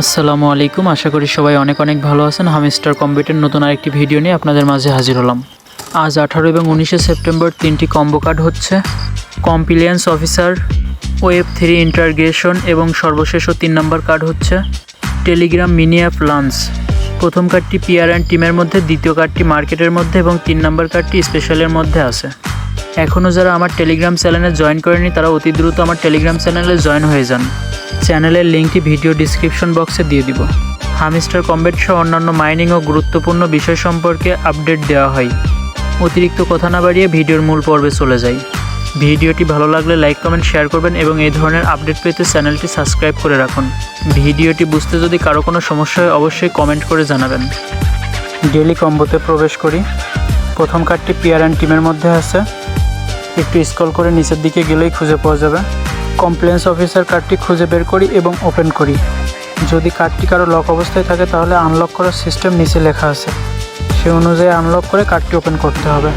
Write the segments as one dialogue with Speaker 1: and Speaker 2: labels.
Speaker 1: আসসালামু আলাইকুম। আশা করি সবাই অনেক অনেক ভালো আছেন। হামিস্টার কম্পিউটার, নতুন আরেকটি ভিডিও নিয়ে আপনাদের মাঝে হাজির হলাম। আজ আঠারো এবং উনিশে সেপ্টেম্বর তিনটি কম্বো কার্ড হচ্ছে। Compliance officer web three integration এবং সর্বশেষ তিন নম্বর কার্ড হচ্ছে। টেলিগ্রাম মিনি অ্যাপ লান্স প্রথম কার্ডটি পিআর অ্যান্ড টিমের মধ্যে, দ্বিতীয় কার্ডটি মার্কেটের মধ্যে এবং তিন নম্বর কার্ডটি স্পেশালের মধ্যে আছে। এখনও যারা আমার টেলিগ্রাম চ্যানেলে জয়েন করেনি, তারা অতি দ্রুত আমার টেলিগ্রাম চ্যানেলে জয়েন হয়ে যান। চ্যানেলের লিঙ্কটি ভিডিও ডিসক্রিপশন বক্সে দিয়ে দিব। হামিস্টার কম্বেট সহ অন্যান্য মাইনিং ও গুরুত্বপূর্ণ বিষয় সম্পর্কে আপডেট দেওয়া হয়। অতিরিক্ত কথা না বাড়িয়ে ভিডিওর মূল পর্বে চলে যাই। ভিডিওটি ভালো লাগলে লাইক কমেন্ট শেয়ার করবেন এবং এই ধরনের আপডেট পেতে চ্যানেলটি সাবস্ক্রাইব করে রাখুন। ভিডিওটি বুঝতে যদি কারও কোনো সমস্যা হয়, অবশ্যই কমেন্ট করে জানাবেন। ডেলি কম্বোতে প্রবেশ করি। প্রথম কার্ডটি পিয়ার অ্যান্ড টিমের মধ্যে আছে। একটু স্ক্রল করে নিচের দিকে গেলেই খুঁজে পাওয়া যাবে। কমপ্লেন্স অফিসার কার্ডটি খুঁজে বের করি এবং ওপেন করি। যদি কার্ডটি কারও লক অবস্থায় থাকে, তাহলে আনলক করার সিস্টেম নিচে লেখা আছে। সে অনুযায়ী আনলক করে কার্ডটি ওপেন করতে হবে।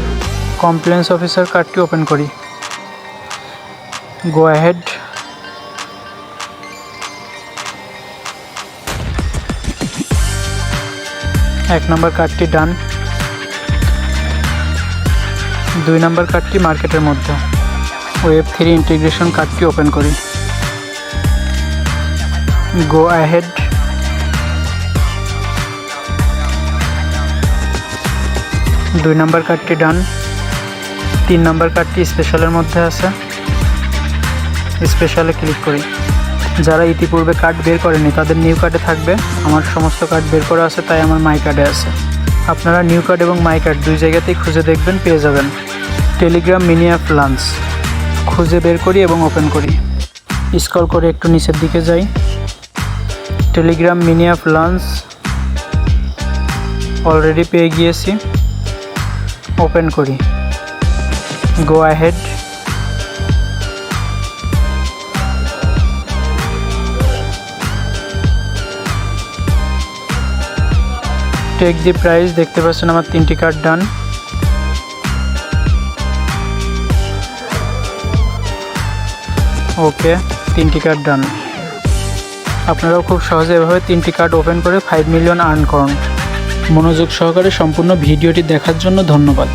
Speaker 1: কমপ্লেন্স অফিসার কার্ডটি ওপেন করি। গো অ্যাহেড এক নম্বর কার্ডটি ডান দুই নম্বর কার্ডটি মার্কেটের মধ্যে। ওয়েব থ্রি ইন্টিগ্রেশন কার্ডটি ওপেন করি। গো অ্যাহেড দুই নম্বর কার্ডটি ডান তিন নম্বর কার্ডটি স্পেশালের মধ্যে আছে। স্পেশালে ক্লিক করি। যারা ইতিপূর্বে কার্ড বের করেনি, তাদের নিউ কার্ডে থাকবে। আমার সমস্ত কার্ড বের করা আছে, তাই আমার মাই কার্ডে আছে। আপনারা নিউ কার্ড এবং মাই কার্ড দুই জায়গাতেই খুঁজে দেখবেন, পেয়ে যাবেন। টেলিগ্রাম মিনি অ্যাপ লাঞ্চ খুঁজে বের করি এবং ওপেন করি। স্ক্রল করে একটু নিচের দিকে যাই। Telegram mini app launch already পেয়ে গিয়েছি। ওপেন করি। Go ahead take the price দেখতে পাচ্ছেন আমার তিনটি কার্ড ডান ওকে, তিনটি কার্ড ডান আপনারাও খুব সহজে এভাবে তিনটি কার্ড ওপেন করে ফাইভ মিলিয়ন আর্ন করুন। মনোযোগ সহকারে সম্পূর্ণ ভিডিওটি দেখার জন্য ধন্যবাদ।